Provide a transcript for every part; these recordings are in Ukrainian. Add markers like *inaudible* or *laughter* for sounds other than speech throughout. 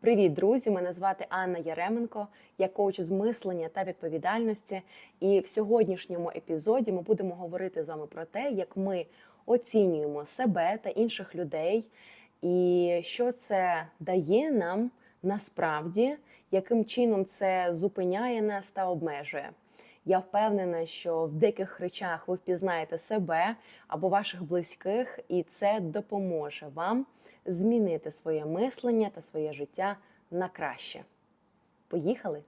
Привіт, друзі! Мене звати Анна Яременко, я коуч з мислення та відповідальності. І в сьогоднішньому епізоді ми будемо говорити з вами про те, як ми оцінюємо себе та інших людей, і що це дає нам насправді, яким чином це зупиняє нас та обмежує. Я впевнена, що в деяких речах ви впізнаєте себе або ваших близьких, і це допоможе вам змінити своє мислення та своє життя на краще. Поїхали!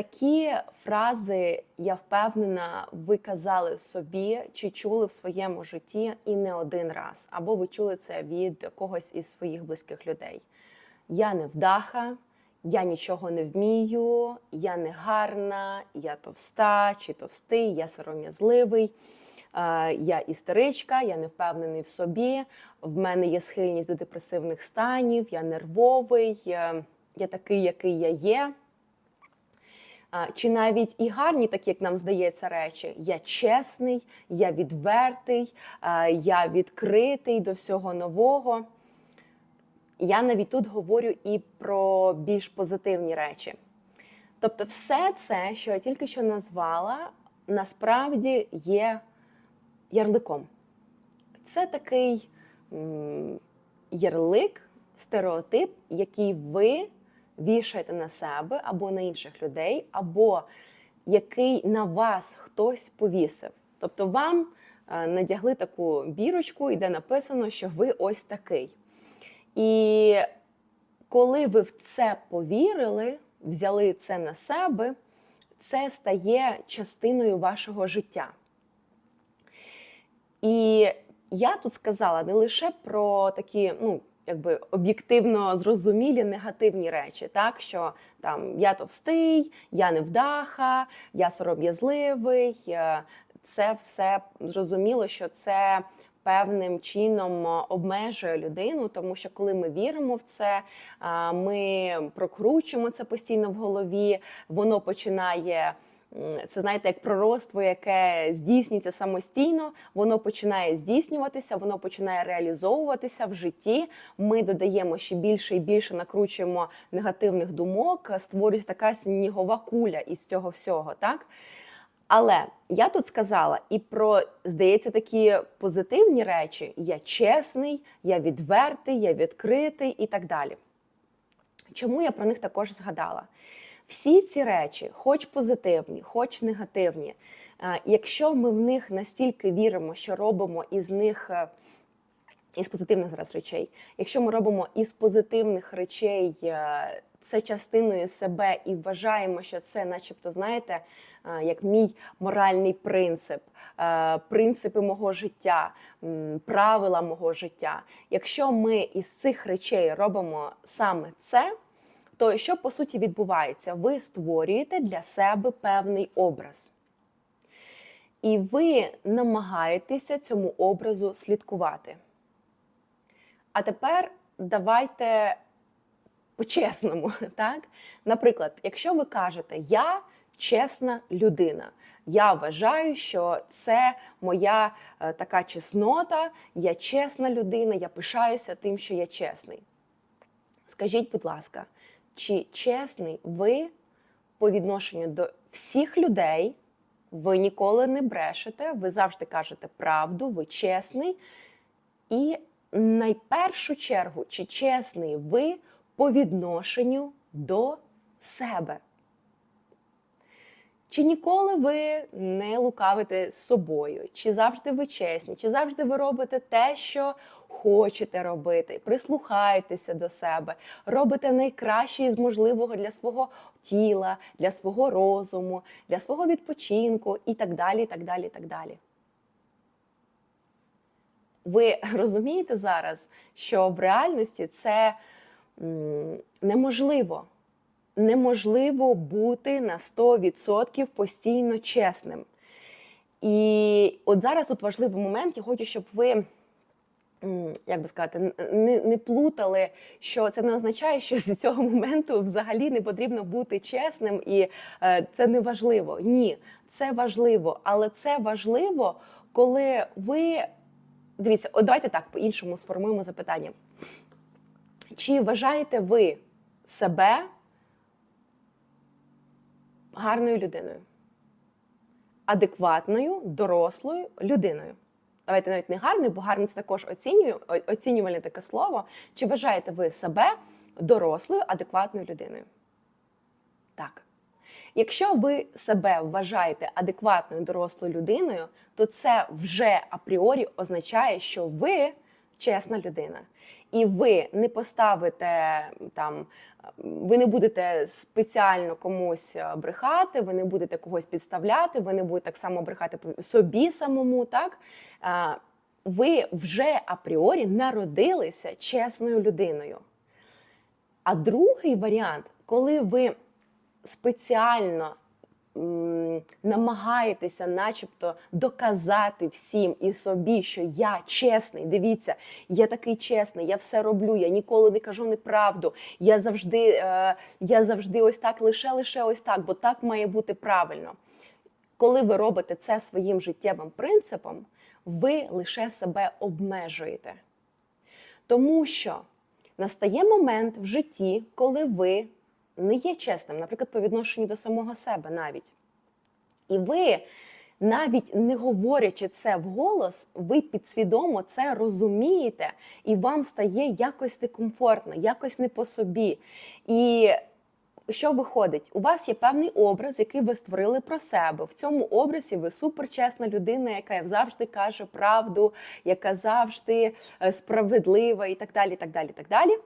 Такі фрази, я впевнена, ви казали собі чи чули в своєму житті і не один раз, або ви чули це від когось із своїх близьких людей. Я не вдаха, я нічого не вмію, я не гарна, я товста чи товстий, я сором'язливий, е, я істеричка, я не впевнений в собі, в мене є схильність до депресивних станів, я нервовий, е, я такий, який я є. Чи навіть і гарні, так як нам здається, речі. Я чесний, я відвертий, я відкритий до всього нового. Я навіть тут говорю і про більш позитивні речі. Тобто, все це, що я тільки що назвала, насправді є ярликом. Це такий ярлик, стереотип, який ви вішаєте на себе або на інших людей, або який на вас хтось повісив. Тобто вам е, надягли таку бірочку, і де написано, що ви ось такий. І коли ви в це повірили, взяли це на себе, це стає частиною вашого життя. І я тут сказала не лише про такі, ну, якби об'єктивно зрозумілі негативні речі, так що там я товстий, я невдаха, я сором'язливий. е, Це все зрозуміло, що це певним чином е, обмежує людину, тому що коли ми віримо в це, ми прокручуємо це постійно в голові, воно починає. Це знаєте, як пророцтво, яке здійснюється самостійно, воно починає здійснюватися, воно починає реалізовуватися в житті. Ми додаємо ще більше і більше накручуємо негативних думок, створюється така снігова куля із цього всього, так? Але я тут сказала і про, здається, такі позитивні речі: я чесний, я відвертий, я відкритий і так далі. Чому я про них також згадала? Всі ці речі, хоч позитивні, хоч негативні, е, якщо ми в них настільки віримо, що робимо із них. е, Із позитивних зараз речей, якщо ми робимо із позитивних речей е, це частиною себе і вважаємо, що це, начебто, знаєте, як мій моральний принцип, принципи мого життя, правила мого життя. Якщо ми із цих речей робимо саме це, то що по суті відбувається? Ви створюєте для себе певний образ. І ви намагаєтеся цьому образу слідкувати. А тепер давайте по-чесному. *laughs* Так? Наприклад, якщо ви кажете, я чесна людина, я вважаю, що це моя е, така чеснота, я чесна людина, я пишаюся тим, що я чесний. Скажіть, будь ласка, чи чесний ви по відношенню до всіх людей? Ви ніколи не брешете, ви завжди кажете правду, ви чесний. І найпершу чергу, чи чесний ви по відношенню до себе? Чи ніколи ви не лукавите з собою? Чи завжди ви чесні? Чи завжди ви робите те, що хочете робити? Прислухаєтеся до себе, робите найкраще із можливого для свого тіла, для свого розуму, для свого відпочинку і так далі, так далі, так далі. Ви розумієте зараз, що в реальності це неможливо. Неможливо бути на 100% постійно чесним. І от зараз тут важливий момент, я хочу, щоб ви як би сказати, не, не плутали, що це не означає, що з цього моменту взагалі не потрібно бути чесним, і е, це не важливо. Ні, це важливо, але це важливо, коли ви дивіться, от давайте так по-іншому сформуємо запитання. Чи вважаєте ви себе гарною людиною? Адекватною, дорослою людиною? Давайте навіть не гарною, бо гарний це також оцінюю, оцінювальне таке слово. Чи вважаєте ви себе дорослою, адекватною людиною? Так. Якщо ви себе вважаєте адекватною дорослою людиною, то це вже апріорі означає, що ви чесна людина. І ви не поставите там, ви не будете спеціально комусь е, брехати, ви не будете когось підставляти, ви не будете так само брехати собі самому. Так ви вже апріорі народилися чесною людиною. А другий варіант, коли ви спеціально намагаєтеся, начебто, доказати всім і собі, що я чесний. Дивіться, я такий чесний, я все роблю, я ніколи не кажу неправду. Я завжди, е, я завжди ось так, лише лише ось так, бо так має бути правильно. Коли ви робите це своїм життєвим принципом, ви лише себе обмежуєте. Тому що настає момент в житті, коли ви не є чесним, наприклад, по відношенню до самого себе навіть. І ви, навіть не говорячи це вголос, ви підсвідомо це розумієте, і вам стає якось некомфортно, якось не по собі. І що виходить? У вас є певний образ, який ви створили про себе. В цьому образі ви суперчесна людина, яка завжди каже правду, яка завжди е, справедлива, і так далі. так далі, так далі.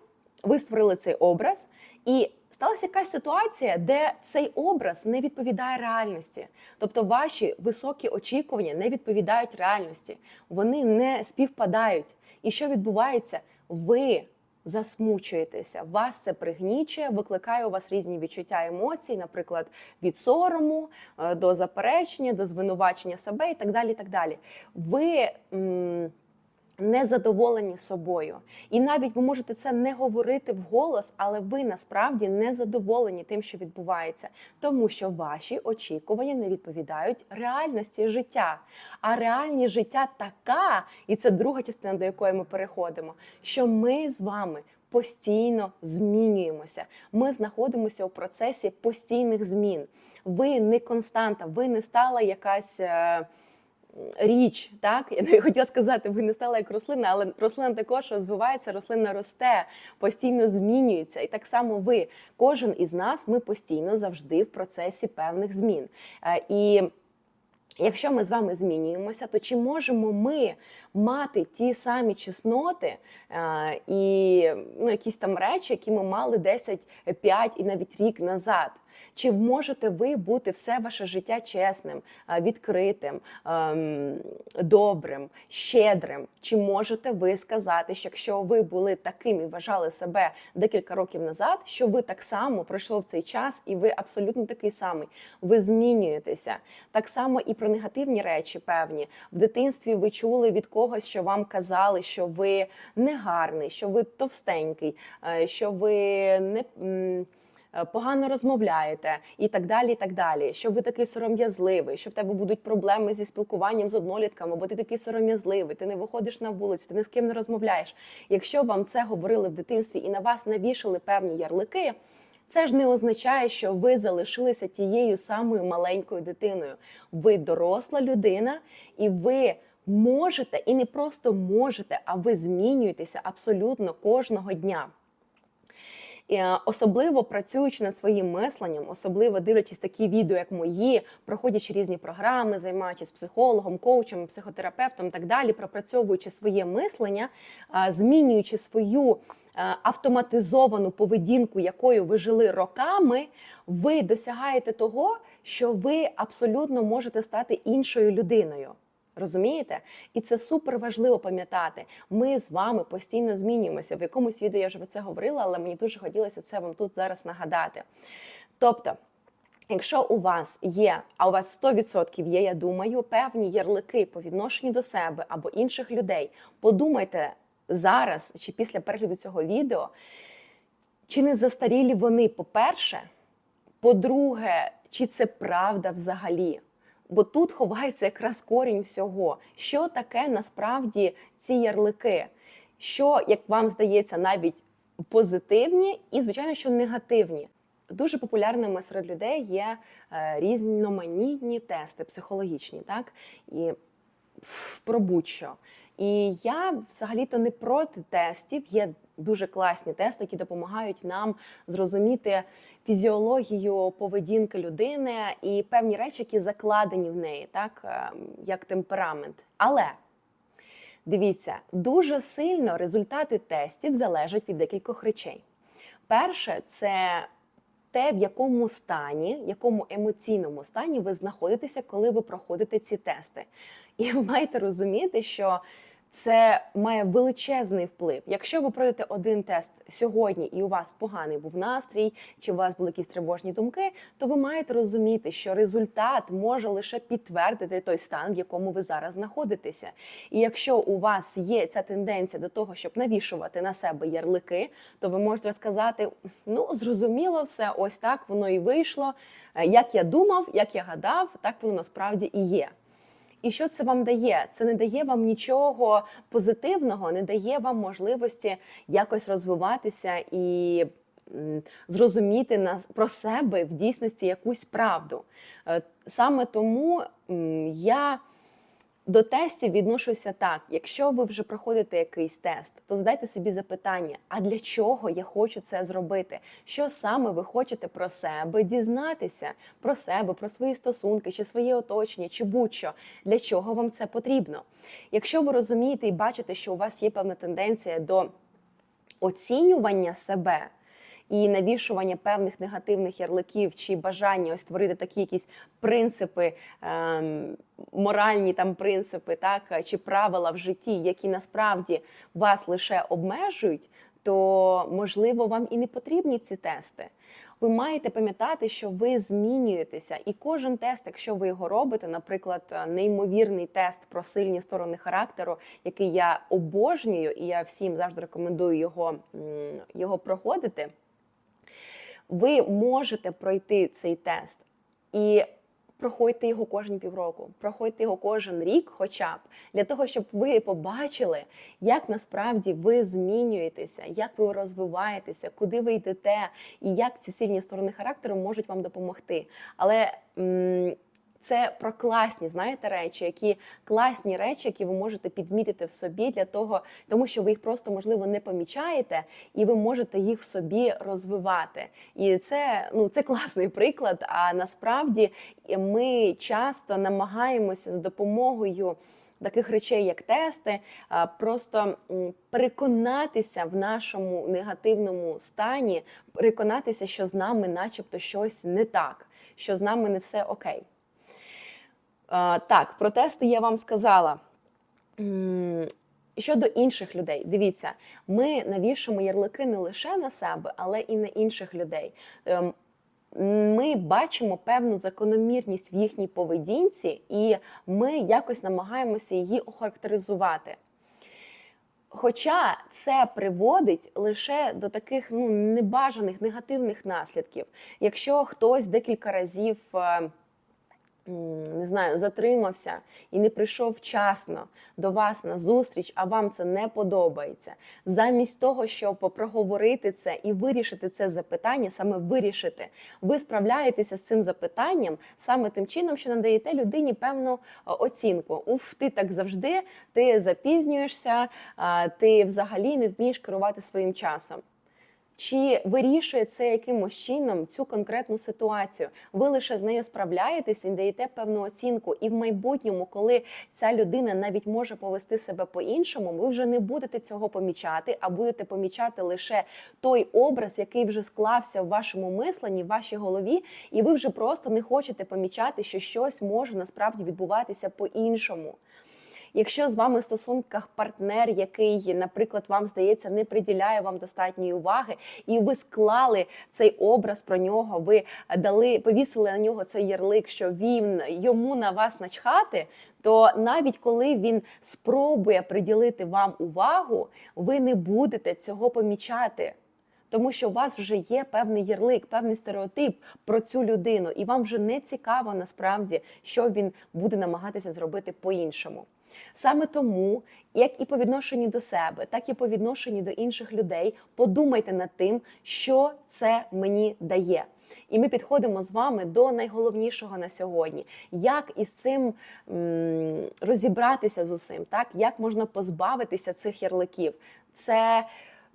Ви створили цей образ, і сталася якась ситуація, де цей образ не відповідає реальності. Тобто ваші високі очікування не відповідають реальності, вони не співпадають. І що відбувається? Ви засмучуєтеся, вас це пригнічує, викликає у вас різні відчуття емоцій, наприклад, від сорому е, до заперечення, до звинувачення себе і так далі. І так далі. Ви м, не задоволені собою. І навіть ви можете це не говорити вголос, але ви насправді не задоволені тим, що відбувається, тому що ваші очікування не відповідають реальності життя. А реальність життя така, і це друга частина, до якої ми переходимо, що ми з вами. Постійно змінюємося. Ми знаходимося у процесі постійних змін. Ви не константа, ви не стала якась е, річ. Так я не хотіла сказати, ви не стала як рослина, але рослина також розвивається, рослина росте, постійно змінюється. І так само ви, кожен із нас, ми постійно завжди в процесі певних змін. Е, І Якщо ми з вами змінюємося, то чи можемо ми мати ті самі чесноти е, і ну, якісь там речі, які ми мали 10, 5 і навіть рік назад? Чи можете ви бути все ваше життя чесним, відкритим, ем, добрим, щедрим? Чи можете ви сказати, що якщо ви були таким і вважали себе декілька років назад, що ви так само пройшов цей час і ви абсолютно такий самий? Ви змінюєтеся. Так само і про негативні речі певні. В дитинстві ви чули від когось, що вам казали, що ви негарний, що ви товстенький, е, що ви не. Е, Погано розмовляєте і так далі, і так далі. Що ви такий сором'язливий, що в тебе будуть проблеми зі спілкуванням з однолітками, бо ти такий сором'язливий, ти не виходиш на вулицю, ти ні з ким не розмовляєш. Якщо вам це говорили в дитинстві і на вас навішали певні ярлики, це ж не означає, що ви залишилися тією самою маленькою дитиною. Ви доросла людина, і ви можете, і не просто можете, а ви змінюєтеся абсолютно кожного дня. І, е, особливо працюючи над своїм мисленням, особливо дивлячись такі відео, як мої, проходячи різні програми, займаючись психологом, коучем, психотерапевтом так далі, пропрацьовуючи своє мислення, е, змінюючи свою е, автоматизовану поведінку, якою ви жили роками, ви досягаєте того, що ви абсолютно можете стати іншою людиною. Розумієте? І це супер важливо пам'ятати. Ми з вами постійно змінюємося. В якомусь відео я вже про це говорила, але мені дуже хотілося це вам тут зараз нагадати. Тобто, якщо у вас є, а у вас 100% є, я думаю, певні ярлики по відношенню до себе або інших людей, подумайте зараз чи після перегляду цього відео, чи не застарілі вони, по-перше, по-друге, чи це правда взагалі? Бо тут ховається якраз корінь всього. Що таке насправді ці ярлики? Що, як вам здається, навіть позитивні і, звичайно, що негативні. Дуже популярними серед людей є е, різноманітні тести психологічні, так? І про будь-що. І я взагалі-то не проти тестів. Є дуже класні тести, які допомагають нам зрозуміти фізіологію поведінки людини і певні речі, які закладені в неї, так е, як темперамент. Але дивіться, дуже сильно результати тестів залежать від декількох речей. Перше, це те, в якому стані, в якому емоційному стані ви знаходитеся, коли ви проходите ці тести. І ви маєте розуміти, що це має величезний вплив. Якщо ви пройдете один тест сьогодні, і у вас поганий був настрій, чи у вас були якісь тривожні думки, то ви маєте розуміти, що результат може лише підтвердити той стан, в якому ви зараз знаходитеся. І якщо у вас є ця тенденція до того, щоб навішувати на себе ярлики, то ви можете сказати: ну зрозуміло, все, ось так воно і вийшло. Е, Як я думав, як я гадав, так воно насправді і є. І що це вам дає? Це не дає вам нічого позитивного, не дає вам можливості якось розвиватися і зрозуміти нас про себе в дійсності якусь правду. Е, Саме тому я. До тестів відношуся так: якщо ви вже проходите якийсь тест, то задайте собі запитання: а для чого я хочу це зробити? Що саме ви хочете про себе дізнатися? Про себе, про свої стосунки, чи своє оточення, чи будь-що. Для чого вам це потрібно? Якщо ви розумієте і бачите, що у вас є певна тенденція до оцінювання себе. І навішування певних негативних ярликів чи бажання ось створити такі якісь принципи, ем, моральні там принципи, так чи правила в житті, які насправді вас лише обмежують, то можливо вам і не потрібні ці тести. Ви маєте пам'ятати, що ви змінюєтеся, і кожен тест, якщо ви його робите, наприклад, неймовірний тест про сильні сторони характеру, який я обожнюю, і я всім завжди рекомендую його, його проходити. Ви можете пройти цей тест і проходьте його кожен півроку, проходьте його кожен рік, хоча б для того, щоб ви побачили, як насправді ви змінюєтеся, як ви розвиваєтеся, куди ви йдете, і як ці сильні сторони характеру можуть вам допомогти. Але м, це про класні, знаєте, речі, які класні речі, які ви можете підмітити в собі для того, тому що ви їх просто можливо не помічаєте, і ви можете їх в собі розвивати. І це ну це класний приклад. А насправді ми часто намагаємося з допомогою. Таких речей, як тести, просто переконатися в нашому негативному стані, переконатися, що з нами, начебто, щось не так, що з нами не все окей. Так, про тести я вам сказала. Щодо інших людей, дивіться, ми навішуємо ярлики не лише на себе, але і на інших людей. Ем, Ми бачимо певну закономірність в їхній поведінці, і ми якось намагаємося її охарактеризувати. Хоча це приводить лише до таких ну небажаних негативних наслідків. Якщо хтось декілька разів е, м, не знаю, затримався і не прийшов вчасно до вас на зустріч, а вам це не подобається. Замість того, щоб проговорити це і вирішити це запитання, саме вирішити, ви справляєтеся з цим запитанням саме тим чином, що надаєте людині певну е, оцінку. Уф, ти так завжди, ти запізнюєшся, ти взагалі не вмієш керувати своїм часом. Чи вирішує це якимось чином цю конкретну ситуацію? Ви лише з нею справляєтесь і даєте певну оцінку. І в майбутньому, коли ця людина навіть може повести себе по-іншому, ви вже не будете цього помічати, а будете помічати лише той образ, який вже склався в вашому мисленні, в вашій голові, і ви вже просто не хочете помічати, що щось може насправді відбуватися по-іншому. Якщо з вами в стосунках партнер, який, наприклад, вам здається, не приділяє вам достатньої уваги, і ви склали цей образ про нього, ви дали, повісили на нього цей ярлик, що він йому на вас начхати, то навіть коли він спробує приділити вам увагу, ви не будете цього помічати. Тому що у вас вже є певний ярлик, певний стереотип про цю людину, і вам вже не цікаво насправді, що він буде намагатися зробити по-іншому. Саме тому, як і по відношенню до себе, так і по відношенню до інших людей, подумайте над тим, що це мені дає. І ми підходимо з вами до найголовнішого на сьогодні: як із цим м, розібратися з усім, так як можна позбавитися цих ярликів. Це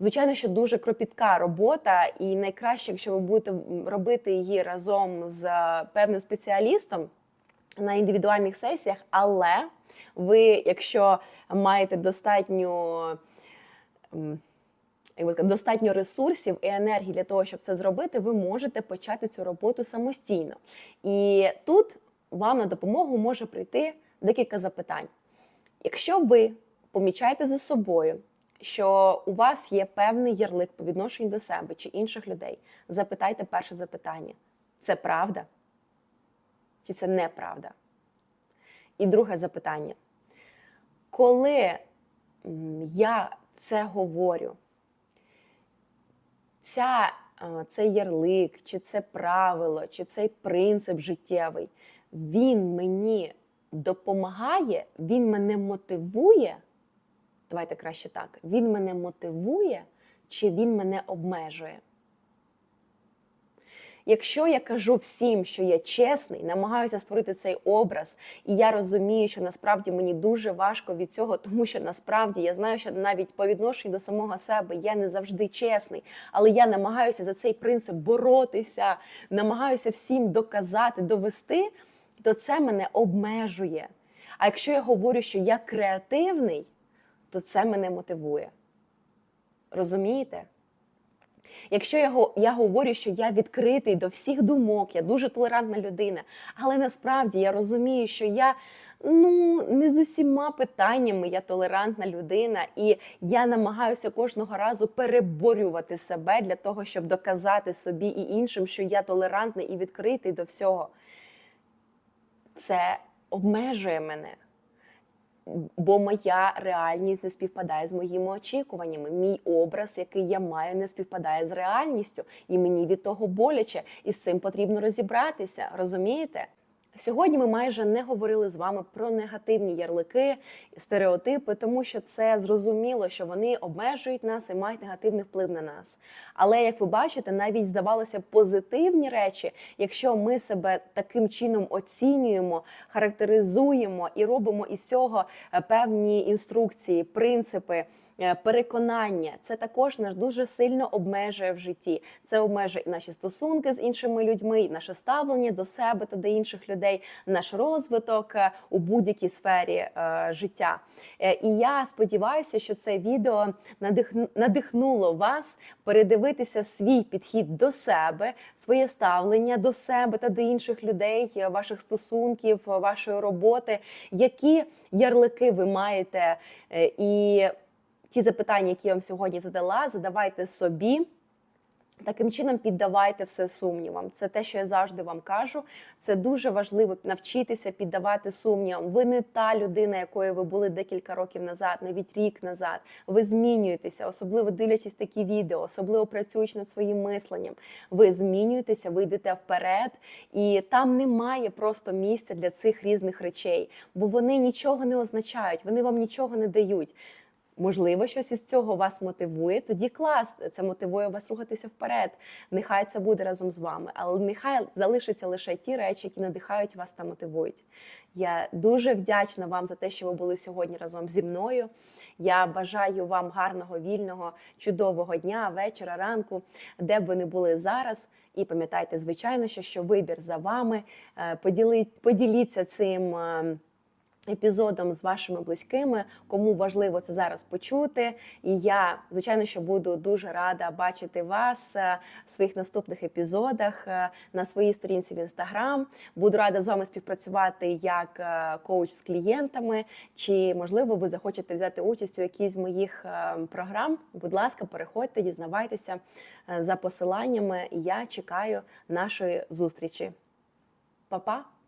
Звичайно, що дуже кропітка робота, і найкраще, якщо ви будете робити її разом з е, певним спеціалістом на індивідуальних сесіях, але ви, якщо маєте достатньо достатньо ресурсів і енергії для того, щоб це зробити, ви можете почати цю роботу самостійно. І тут вам на допомогу може прийти декілька запитань. Якщо ви помічаєте за собою, що у вас є певний ярлик по відношенню до себе чи інших людей, запитайте перше запитання: це правда? Чи це неправда? І друге запитання. Коли я це говорю, ця, е, цей ярлик, чи це правило, чи цей принцип життєвий, він мені допомагає, він мене мотивує. Давайте краще так. Він мене мотивує, чи він мене обмежує? Якщо я кажу всім, що я чесний, намагаюся створити цей образ, і я розумію, що насправді мені дуже важко від цього, тому що насправді я знаю, що навіть по відношенню до самого себе я не завжди чесний, але я намагаюся за цей принцип боротися, намагаюся всім доказати, довести, то це мене обмежує. А якщо я говорю, що я креативний, то це мене мотивує. Розумієте? Якщо я, я говорю, що я відкритий до всіх думок, я дуже толерантна людина, але насправді я розумію, що я ну не з усіма питаннями я толерантна людина, і я намагаюся кожного разу переборювати себе для того, щоб доказати собі і іншим, що я толерантний і відкритий до всього. Це обмежує мене бо моя реальність не співпадає з моїми очікуваннями. Мій образ, який я маю, не співпадає з реальністю, і мені від того боляче, і з цим потрібно розібратися. Розумієте? Сьогодні ми майже не говорили з вами про негативні ярлики, стереотипи, тому що це зрозуміло, що вони обмежують нас і мають негативний вплив на нас. Але як ви бачите, навіть здавалося позитивні речі, якщо ми себе таким чином оцінюємо, характеризуємо і робимо із цього е, певні інструкції, принципи. Е, Переконання це також нас дуже сильно обмежує в житті. Це обмежує і наші стосунки з іншими людьми, наше ставлення до себе та до інших людей, наш розвиток е, у будь-якій сфері е, життя. І я сподіваюся, що це відео надихну- надихнуло вас передивитися свій підхід до себе, своє ставлення до себе та до інших людей, ваших стосунків, вашої роботи, які ярлики ви маєте. І ті запитання, які я вам сьогодні задала, задавайте собі. Таким чином піддавайте все сумнівам. Це те, що я завжди вам кажу. Це дуже важливо навчитися піддавати сумнівам. Ви не та людина, якою ви були декілька років назад, навіть рік назад. Ви змінюєтеся, особливо дивлячись такі відео, особливо працюючи над своїм мисленням. Ви змінюєтеся, ви йдете вперед, і там немає просто місця для цих різних речей, бо вони нічого не означають, вони вам нічого не дають. Можливо, щось із цього вас мотивує, тоді клас, це мотивує вас рухатися вперед. Нехай це буде разом з вами, але нехай залишаться лише ті речі, які надихають вас та мотивують. Я дуже вдячна вам за те, що ви були сьогодні разом зі мною. Я бажаю вам гарного, вільного, чудового дня, вечора, ранку, де б ви не були зараз. І пам'ятайте, звичайно, що, що вибір за вами. Е, поділи- поділіться цим. Епізодом з вашими близькими, кому важливо це зараз почути. І я, звичайно, що буду дуже рада бачити вас е, в своїх наступних епізодах е, на своїй сторінці в інстаграм. Буду рада з вами співпрацювати як е, коуч з клієнтами, чи можливо ви захочете взяти участь у якійсь з моїх програм. Будь ласка, переходьте, дізнавайтеся за посиланнями. Я чекаю нашої зустрічі. Па-па!